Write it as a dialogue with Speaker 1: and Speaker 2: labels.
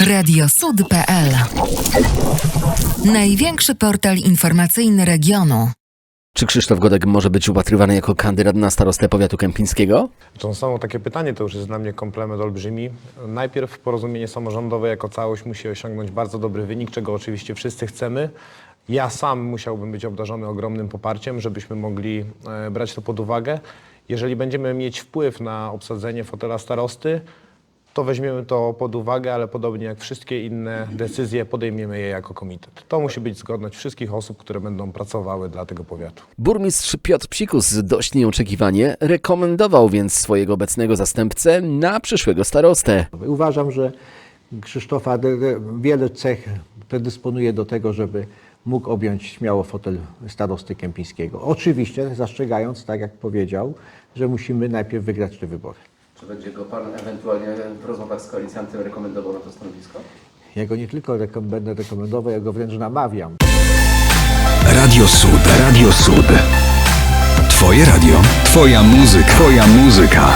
Speaker 1: Radiosud.pl Największy portal informacyjny regionu.
Speaker 2: Czy Krzysztof Godek może być upatrywany jako kandydat na starostę powiatu kępińskiego?
Speaker 3: To samo takie pytanie to już jest dla mnie komplement olbrzymi. Najpierw porozumienie samorządowe jako całość musi osiągnąć bardzo dobry wynik, czego oczywiście wszyscy chcemy. Ja sam musiałbym być obdarzony ogromnym poparciem, żebyśmy mogli e, brać to pod uwagę. Jeżeli będziemy mieć wpływ na obsadzenie fotela starosty, to weźmiemy to pod uwagę, ale podobnie jak wszystkie inne decyzje, podejmiemy je jako komitet. To musi być zgodność wszystkich osób, które będą pracowały dla tego powiatu.
Speaker 2: Burmistrz Piotr Psikus dość nieoczekiwanie rekomendował więc swojego obecnego zastępcę na przyszłego starostę.
Speaker 4: Uważam, że Krzysztofa de- de- wiele cech predysponuje do tego, żeby mógł objąć śmiało fotel starosty kępińskiego. Oczywiście zastrzegając, tak jak powiedział, że musimy najpierw wygrać te wybory.
Speaker 2: Czy będzie go pan ewentualnie w rozmowach z koalicjantem rekomendował na to stanowisko?
Speaker 4: Ja go nie tylko rekom- będę rekomendował, ja go wręcz namawiam.
Speaker 5: Radio Sud. Radio Sud. Twoje radio. Twoja muzyka. Twoja muzyka.